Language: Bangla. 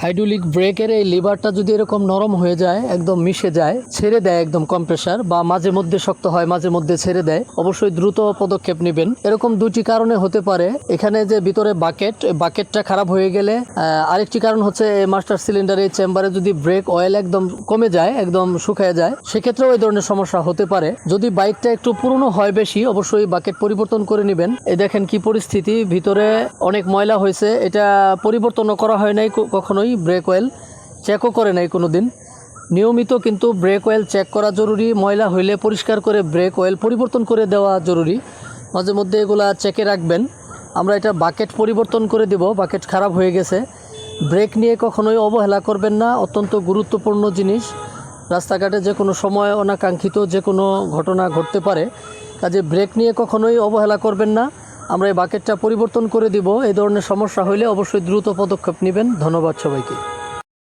হাইড্রোলিক ব্রেকের এই লিভারটা যদি এরকম নরম হয়ে যায়, একদম মিশে যায়, ছেড়ে দেয় একদম কম্প্রেসার বা মাঝে মধ্যে শক্ত হয়, মাঝে মধ্যে ছেড়ে দেয়, অবশ্যই দ্রুত পদক্ষেপ নেবেন। এরকম দুটি কারণে হতে পারে। এখানে যে ভিতরে বাকেট বাকেটটা খারাপ হয়ে গেলে আরেকটি কারণ হচ্ছে মাস্টার সিলিন্ডার এই চেম্বারে যদি ব্রেক অয়েল একদম কমে যায়, একদম শুকিয়ে যায়, সেক্ষেত্রেও এই ধরনের সমস্যা হতে পারে। যদি বাইকটা একটু পুরনো হয় বেশি, অবশ্যই বাকেট পরিবর্তন করে নেবেন। এই দেখেন কি পরিস্থিতি। ভিতরে অনেক ময়লা হয়েছে। এটা পরিবর্তনও করা হয় নাই ক- কখনোই ব্রেক অয়েল চেকও করে নাই কোনো দিন নিয়মিত কিন্তু ব্রেক অয়েল চেক করা জরুরি। ময়লা হইলে পরিষ্কার করে ব্রেক অয়েল পরিবর্তন করে দেওয়া জরুরি। মাঝে মধ্যে এগুলা চেকে রাখবেন। আমরা এটা বাকেট পরিবর্তন করে দেব। বাকেট খারাপ হয়ে গেছে। ব্রেক নিয়ে কখনোই অবহেলা করবেন না। অত্যন্ত গুরুত্বপূর্ণ জিনিস। রাস্তাঘাটে যে কোনো সময় অনাকাঙ্ক্ষিত যে কোনো ঘটনা ঘটতে পারে। কাজে ব্রেক নিয়ে কখনোই অবহেলা করবেন না। আমরা এই বাকেটটা পরিবর্তন করে দিব। এই ধরনের সমস্যা হলে অবশ্যই দ্রুত পদক্ষেপ নেবেন। ধন্যবাদ সবাইকে।